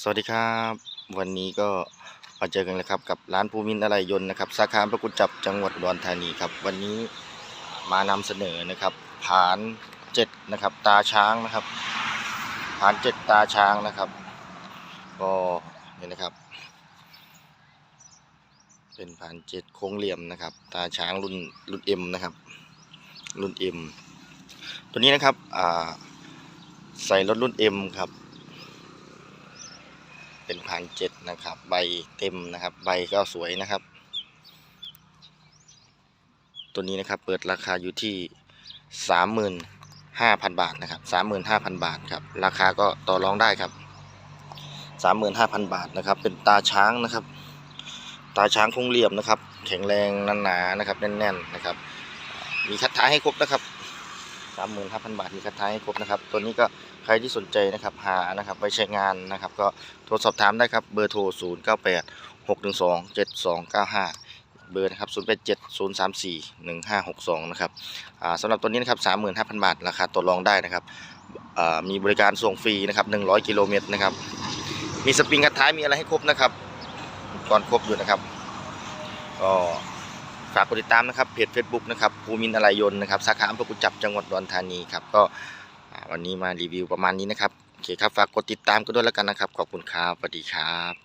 สวัสดีครับ วันนี้ก็มาเจอกันแล้วครับกับร้านภูมินทร์อะไรยนต์นะครับสาขาพระกุจับจังหวัดอุดรธานีครับ วันนี้มานำเสนอนะครับผานเจ็ดนะครับตาช้างนะครับผานเจ็ดตาช้างนะครับ ก็นี่นะครับ เป็นผานเจ็ดโค้งเหลี่ยมนะครับ ตาช้างรุ่นรุ่นเอ็มนะครับ รุ่นเอ็มตัวนี้นะครับใส่รถรุ่นเอ็มครับ เป็นพันเจ็ดนะครับ ใบเต็มนะครับ ใบก็สวยนะครับ ตัวนี้นะครับเปิดราคาอยู่ที่สามหมื่นห้าพันบาทนะครับสามหมื่นห้าพันบาทครับ ราคาก็ต่อรองได้ครับสามหมื่นห้าพันบาทนะครับ เป็นตาช้างนะครับ ตาช้างคงเหลี่ยมนะครับ แข็งแรงหนาๆนะครับ แน่นๆนะครับ มีคัดท้ายให้ครบนะครับ สามหมื่นห้าพันบาทมีคัดท้ายให้ครบนะครับ ตัวนี้ก็ใครที่สนใจนะครับหานะครับไปใช้งานนะครับ ก็โทรสอบถามได้ครับเบอร์โทร0 9 8 6 1 2 7 2 9 5เจ็ดสองเก้าห้าเบอร์นะครับ 0 8 7 0 3 4 1 5 6 2 นะครับอ่าสำหรับตัวนี้นะครับ 35,000 บาท ราคาต่อรองได้นะครับอ่ามีบริการส่งฟรีนะครับ 100 กิโลเมตรนะครับ มีสปริงคัดท้ายมีอะไรให้ครบนะครับ ก่อนครบอยู่นะครับ ก็ ฝากกดติดตามนะครับเพจ Facebook นะครับภูมินทร์อะไรยนนะครับสาขาอำเภอกุจับจังหวัดอุดรธานีครับก็วันนี้มารีวิวประมาณนี้นะครับโอเคครับฝากกดติดตามกันด้วยแล้วกันนะครับ ขอบคุณครับสวัสดีครับ